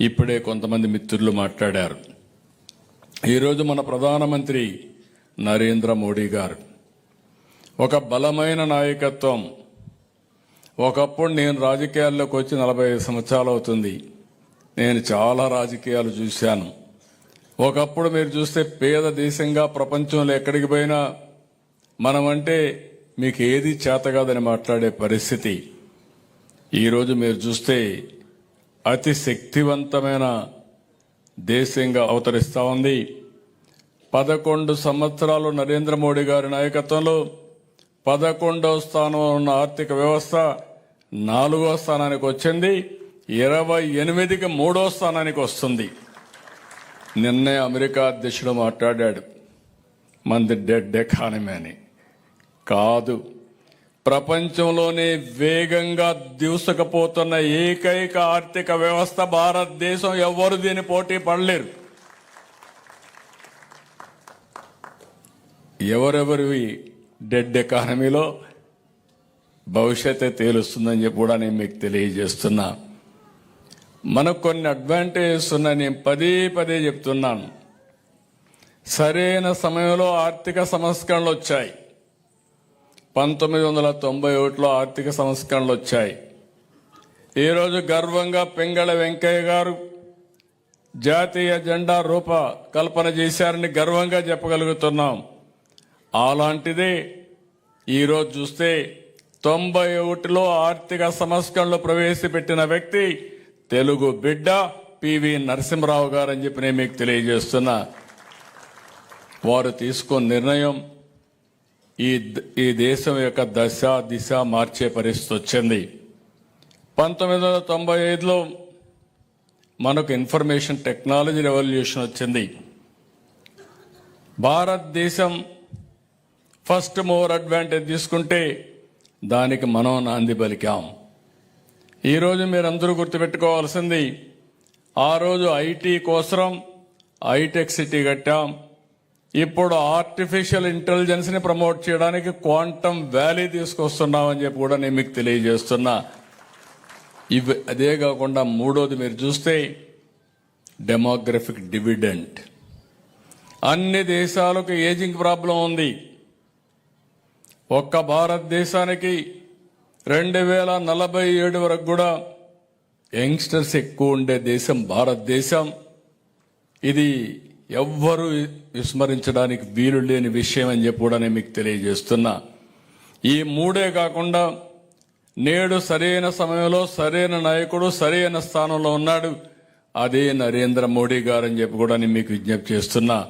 ఇప్పుడే కొంతమంది మిత్రులు మాట్లాడారు. ఈరోజు మన ప్రధానమంత్రి నరేంద్ర మోడీ గారు ఒక బలమైన నాయకత్వం. ఒకప్పుడు నేను రాజకీయాల్లోకి వచ్చి నలభై ఐదు సంవత్సరాలు అవుతుంది. నేను చాలా రాజకీయాలు చూశాను. ఒకప్పుడు మీరు చూస్తే పేద దేశంగా ప్రపంచంలో ఎక్కడికి పోయినా మనమంటే మీకు ఏది చేత కాదని మాట్లాడే పరిస్థితి. ఈరోజు మీరు చూస్తే అతి శక్తివంతమైన దేశంగా అవతరిస్తూ ఉంది. పదకొండు సంవత్సరాలు నరేంద్ర మోడీ గారి నాయకత్వంలో పదకొండవ స్థానంలో ఉన్న ఆర్థిక వ్యవస్థ నాలుగో స్థానానికి వచ్చింది. ఇరవై ఎనిమిదికి మూడో స్థానానికి వస్తుంది. నిన్నే అమెరికా అధ్యక్షుడు మాట్లాడాడు. మంది డెడ్ ఎకానమీ అని కాదు. ప్రపంచంలోనే వేగంగా దూసుకుపోతున్న ఏకైక ఆర్థిక వ్యవస్థ భారతదేశం. ఎవ్వరు దీని పోటీ పడలేరు. ఎవరెవరివి డెడ్ ఎకానమీలో భవిష్యత్తు తేలుస్తుందని చెప్పి కూడా నేను మీకు తెలియజేస్తున్నా. మనకు కొన్ని అడ్వాంటేజెస్ ఉన్నాయి. నేను పదే పదే చెప్తున్నాను. సరైన సమయంలో ఆర్థిక సంస్కరణలు వచ్చాయి. పంతొమ్మిది వందల తొంభై ఒకటిలో ఆర్థిక సంస్కరణలు వచ్చాయి. ఈరోజు గర్వంగా పింగళ వెంకయ్య గారు జాతీయ జెండా రూప కల్పన చేశారని గర్వంగా చెప్పగలుగుతున్నాం. అలాంటిదే ఈరోజు చూస్తే తొంభై ఒకటిలో ఆర్థిక సంస్కరణలు ప్రవేశపెట్టిన వ్యక్తి తెలుగు బిడ్డ పివి నరసింహరావు గారు అని చెప్పి నేను మీకు తెలియజేస్తున్నా. వారు తీసుకున్న నిర్ణయం ఈ ఈ దేశం యొక్క దశ దిశ మార్చే పరిస్థితి వచ్చింది. పంతొమ్మిది వందల తొంభై ఐదులో మనకు ఇన్ఫర్మేషన్ టెక్నాలజీ రెవల్యూషన్ వచ్చింది. భారతదేశం ఫస్ట్ మోర్ అడ్వాంటేజ్ తీసుకుంటే దానికి మనం నాంది పలికాం. ఈరోజు మీరందరూ గుర్తుపెట్టుకోవాల్సింది ఆ రోజు ఐటీ కోసం హైటెక్ సిటీ కట్టాం. ఇప్పుడు ఆర్టిఫిషియల్ ఇంటెలిజెన్స్ని ప్రమోట్ చేయడానికి క్వాంటమ్ వ్యాలీ తీసుకొస్తున్నామని చెప్పి కూడా నేను మీకు తెలియజేస్తున్నా. ఇవి అదే కాకుండా మూడోది మీరు చూస్తే డెమోగ్రఫిక్ డివిడెంట్ అన్ని దేశాలకు ఏజింగ్ ప్రాబ్లం ఉంది. ఒక్క భారతదేశానికి రెండు వేల నలభై ఏడు వరకు కూడా యంగ్స్టర్స్ ఎక్కువ ఉండే దేశం భారతదేశం. ఇది ఎవ్వరూ విస్మరించడానికి వీలు లేని విషయం అని చెప్పి కూడా నేను మీకు తెలియజేస్తున్నా. ఈ మూడే కాకుండా నేడు సరైన సమయంలో సరైన నాయకుడు సరైన స్థానంలో ఉన్నాడు. అదే నరేంద్ర మోడీ గారు అని చెప్పి కూడా నేను మీకు విజ్ఞప్తి చేస్తున్నా.